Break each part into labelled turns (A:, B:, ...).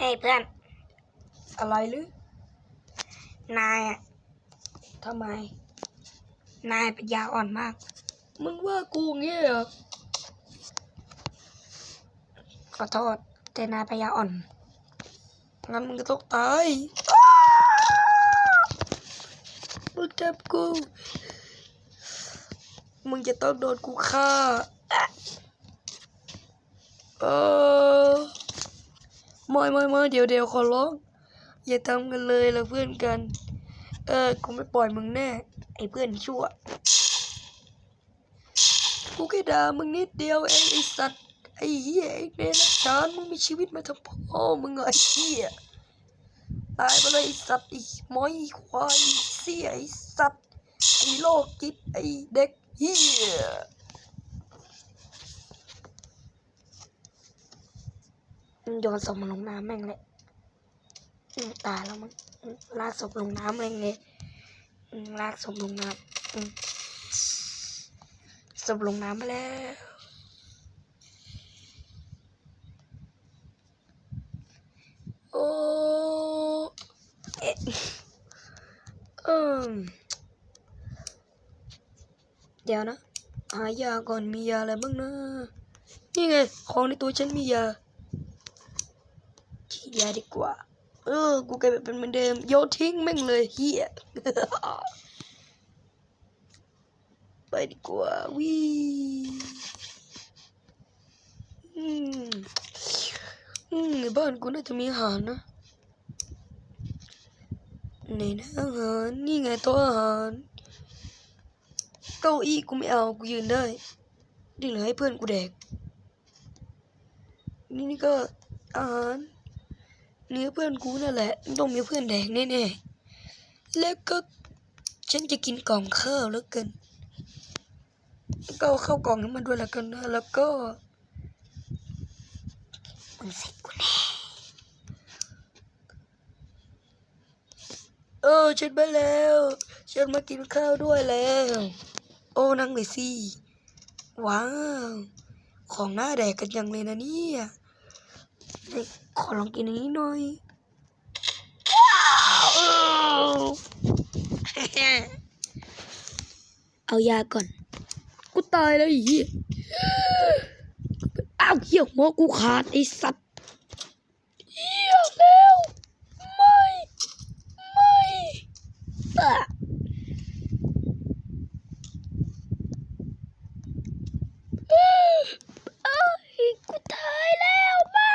A: เฮ้ยเพื่อน
B: อะไรหรือ
A: นายอะ
B: ทำไม
A: นายปัญญาอ่อนมาก
B: มึงว่ากูเงี้ยเหรอ
A: ขอโทษ แต่นายปัญญาอ่อน
B: งั้นมึงก็ต้องตายมึงจับกู มึงจะต้องโดนกูฆ่า เออ ไม่ไม่ไม่เดี๋ยวเดี๋ยวขอร้อง อย่าทำกันเลยเราเพื่อนกัน เออกูไม่ปล่อยมึงแน่
A: ไอ้เพื่อนชั่ว
B: กูแค่ด่ามึงนิดเดียวเองไอ้สัตว์ ไอ้เหี้ยไอ้เดรัจานมึงมีชีวิตมาทำพ่อมึงเหรอไอ้เหี้ยตายไปเลยไอ้สัตว์ไอ้หมอยควายเสียไอ้สัตว์ไอ้โลกจิตไอ้เด็กเหี้ย
A: โยนศพมันลงน้ำแม่งเลยตายแล้วมั้งลากศพลงน้ำเลยไงอืมลากศพลงน้ำอืมศพลงน้ำไปแล้ว
B: โอ้เอ๊ะเอเดี๋ยวนะหายาก่อนมียาอะไรบ้างนะนี่ไง ของในตัวฉันมียา ฉีดยาดีกว่า เออ กูกลายเป็นเหมือนเดิม โยทิ้งแม่งเลยเฮียไปดีกว่าวิอืมอืมในบ้านกูน่าจะมีอาหารนะไหนนะอาหารนี่ไงโต๊ะอาหารเก้าอี้กูไม่เอากูยืนได้ที่เหลือให้เพื่อนกูแดก นี่นี่ก็อาหาร เนื้อเพื่อนกูนั่นแหละต้องมีเพื่อนแดกแน่ๆแล้วก็ฉันจะกินกล่องข้าวแล้วกันแล้วก็เอาข้าวกล่องนี้มาด้วยแล้วกันนะแล้วก็
A: มึงเสร็จกูแน่
B: เออฉันมาแล้วฉันมากินข้าวด้วยแล้ว โอ้นั่งเลยสิว้าวของหน้าแดกกันยังเลยนะเนี่ย ขอลองกินอันนี้หน่อย
A: เอายาก่อน
B: กูตายแล้วอีอ้าวเหี้ยหัวกูขาดไอ้สัตว์เหี้ยแล้ว ไม่ ไม่อะ
A: เอ้ยกูตายแล้วไม่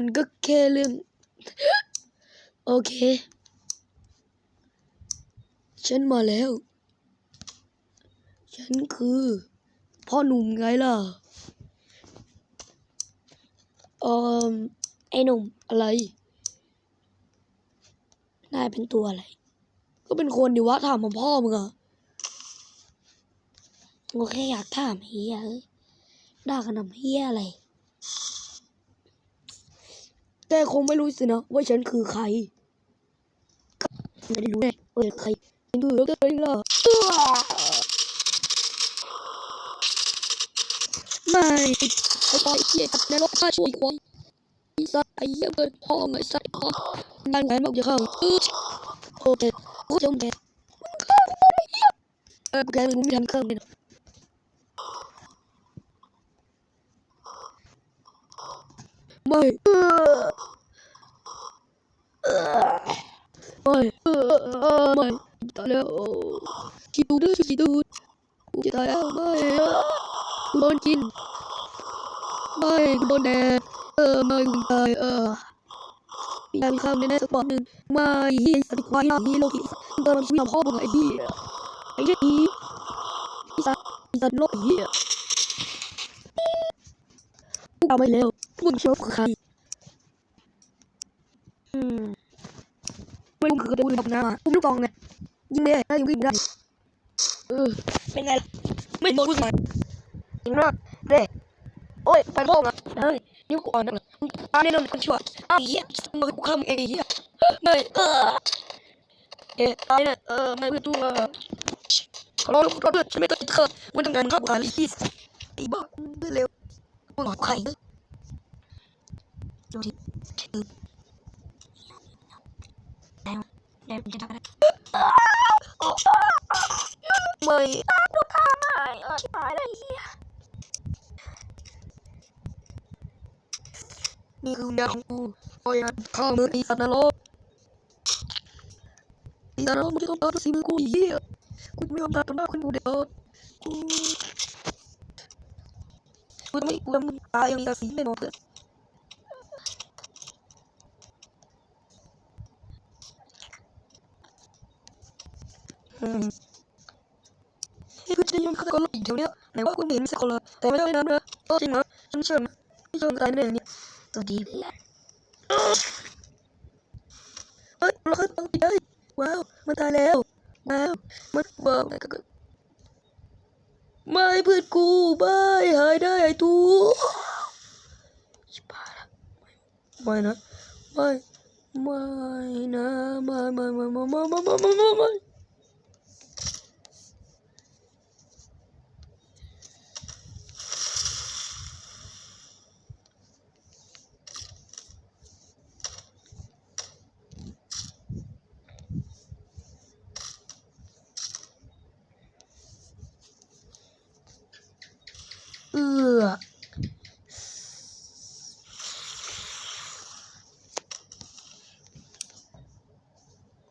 B: มันก็แค่เรื่อง โอเค ฉันมาแล้ว ฉันคือ พ่อหนุ่มไงล่ะเอ่อ
A: ไอ้หนุ่ม
B: อะไร
A: นายเป็นตัวอะไร
B: ก็เป็นคนดิวะถามมาพ่อมึงอะ
A: กูแค่อยากถามเฮียเอ้ยด่ากันทำเฮียอะไร
B: แกคงไม่รู้สินะว่าฉันคือใคร
A: ไม่ได้รู้เลยเออใคร
B: ฉันคือดรเองล่ะไม่ไอ้ไอ้เหี้ยกับนรกฆ่าช่วยควายไอ้สัตว์ไอ้เหี้ยเกินพ่อไงไอ้สัตว์พ่อดังแหวนบอกจะเข้าโอเคโอ้ยจงแกมึงฆ่ากูไอ้เหี้ยเออแกมึงไม่ทันเครื่องเลยนะ ไม่เออไม่เออไม่ตายแล้วขี้ตูด้วยขี้ตูดกูจะตายแล้วไม่กูโดนกินไม่กูโดนแดดเออไม่กูตายเออมีการข้ามในแน่สักวันหนึ่งไม่เฮียสัตว์ควายฮีโลกิมึงกำลังคุยกับพ่อผมไอ้เหี้ยไอ้เหี้ยอีไอ้สัตว์ไอ้สัตว์โลกไอ้เหี้ยกูเอาไปแล้ว มึงชอบคือใคร
A: อืม
B: ไม่รู้คือกระตูนแบบน้ำอุ้มลูกกองไงยิงไม่ได้ถ้ายิงวิ่งได้เออ
A: เป็นไงล่ะ
B: ไม่โดนผู้ชาย
A: จริงมากเด้โอ้ย
B: ไปพ่อไงเฮ้ยนิ้วกูอ่อนนักเลยตาแน่นอนคนชั่วอ้าวเหี้ยมึงกูฆ่ามึงเองไอ้เหี้ยไม่เออเอ๊ะตายเนี่ยเออไม่เพื่อนตัวขอร้องขอโทษด้วยฉันไม่เคยเธอมึงทำงานมึงฆ่ากูตายเลยที่ไอ้บ้าเร็ว
A: มึงหลอกใคร ดูดิคือแล้วแล้วมันจะทำอะไรไม่ดูข้างไงเออชิบหายเลยเฮียนี่คือเมียของกูโอ้ยข้ามือไอีสัตว์นรกไอีสัตว์นรกมึงจะต้องตายด้วยสีมือกูอ้เหี้ยกูไม่ยอมตายต่อหน้าคนกูเด็ดขาดกูกูไม่กูจะไม่ตายอย่างนี้สิแน่นอนเพื่อน เฮ้ยเพื่อนจะยังฆาตกรโลกอีกแถวเนี้ยไหนว่ากูไม่เห็นมีสักคนเลยแต่ไม่ใช่นะเนอะโอ้จริงเหรอฉันเชื่อนะไม่เชื่อตายแน่เนี่ยตัวดีเพื่อนเฮ้ยเราเคยต้องติดได้ว้าวมันตายแล้วว้าวมันบอกไงก็ไม่เพื่อนกูไม่หายได้ไอ้ตูชิบหายละไม่นะไม่ไม่นะไม่ไม่ไม่ไม่ไม่ไม่ไม่ไม่ไม่ไม่เอือ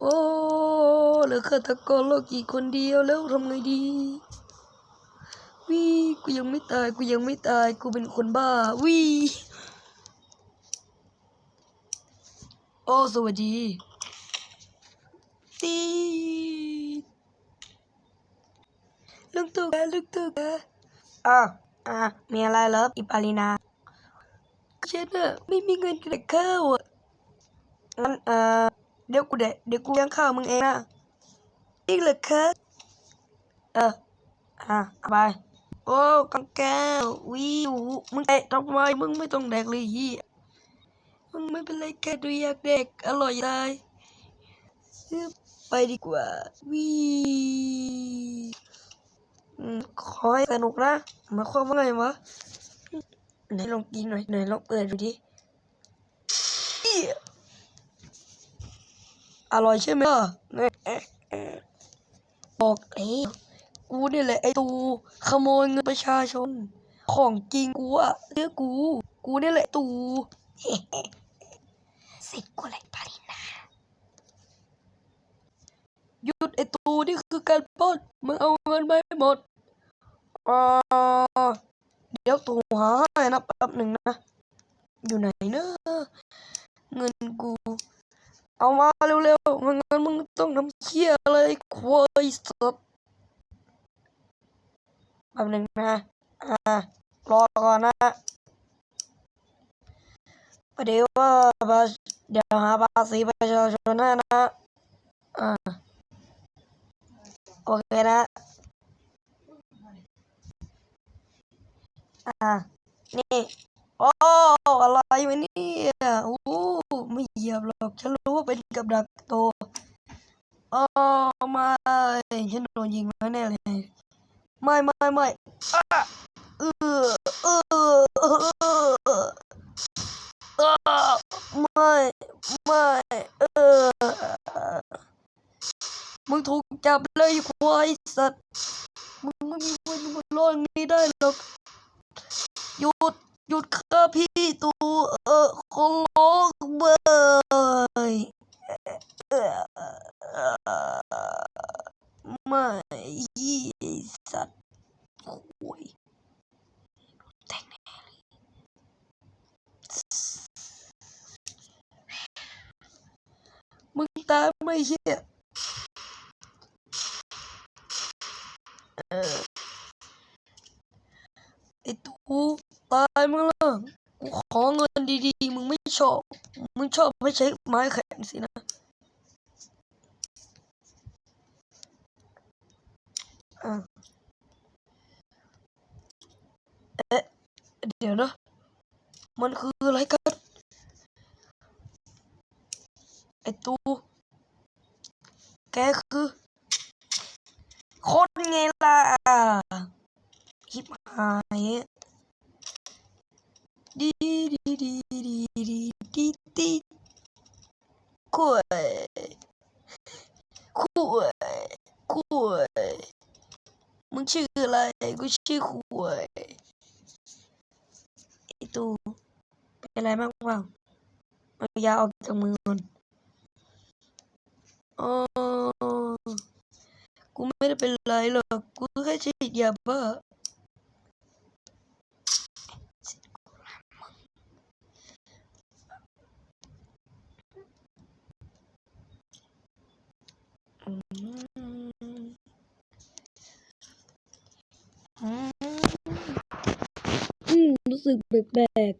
A: โอ้เหลื อฆาตกรโลกอีกคนเดียวแล้วทำไงดีวิกูยังไม่ตายกูยังไม่ตายกูเป็นคนบ้าวิโอ้สวัสดีตีลุงตู่แกลุงตู่แกอ้าวอะมีอะไรเหรออิปาลินาฉันอะไม่มีเงินกินข้าวอะงั้นเอ่อเดี๋ยวกูเดเดี๋ยวกูเลี้ยงข้าวมึงเองนะ จริงเหรอคะเอออะไปโอ้กังแก้ววิวมึงเตะทำไมมึงไม่ต้องแดกเลยเฮียมึงไม่เป็นไรแค่ดูอยากแดกอร่อยตายไปดีกว่าวิอืมขอให้สนุกนะมาความว่าไงวะไหนลองกินหน่อยไหนลองเปิดดูดิอร่อยใช่ไหมล่ะ บอกเอ้กูนี่แหละไอ้ตูขโมยเงินประชาชน ของจริงกูอะเรื่องกู กูนี่แหละตูสิทธิ์กูแหละปารินาหยุดไอ้ตูนี่คือการปล้นมึงเอาเงินไปให้หมดอ่าเดี๋ยวตูหาให้นะแป๊บหนึ่งนะ อยู่ไหนเนอะเงินกู เอามาเร็วๆไม่งั้นมึงต้องทำเชี่ยอะไรควายสัตว์แป๊บหนึ่งนะ อ่า รอก่อนนะประเดี๋ยวว่าเดี๋ยวหาภาษีประชาชนให้นะ อ่า โอเคนะ อ่า นี่ โอ้อะไรวะเนี่ยโอ้ไม่เหยียบหรอกฉันรู้ว่าเป็นกับดักโตโอ้ไม่ฉันโดนยิงแล้วแน่เลยไม่ไม่ไม่อะเออเออเออเออไม่ไม่เออมึงถูกจับเลยควายสัตว์มึงไม่มีวันอยู่บนโลกนี้ได้หรอกหยุด หยุดฆ่าพี่ตูเออขอร้องเบยไม่ยี่สัตว์โอ้ยแทงแน่เลยมึงตายไม่เชี่ยเออไอ้ตู ตายมึงเละกูขอเงินดีๆ มึงไม่ชอบ มึงชอบให้ใช้ไม้แข็งสินะเอ๊ะเดี๋ยวนะ มันคืออะไรกันไอตู แกคือ 贵
B: อืมรู้สึกแปลก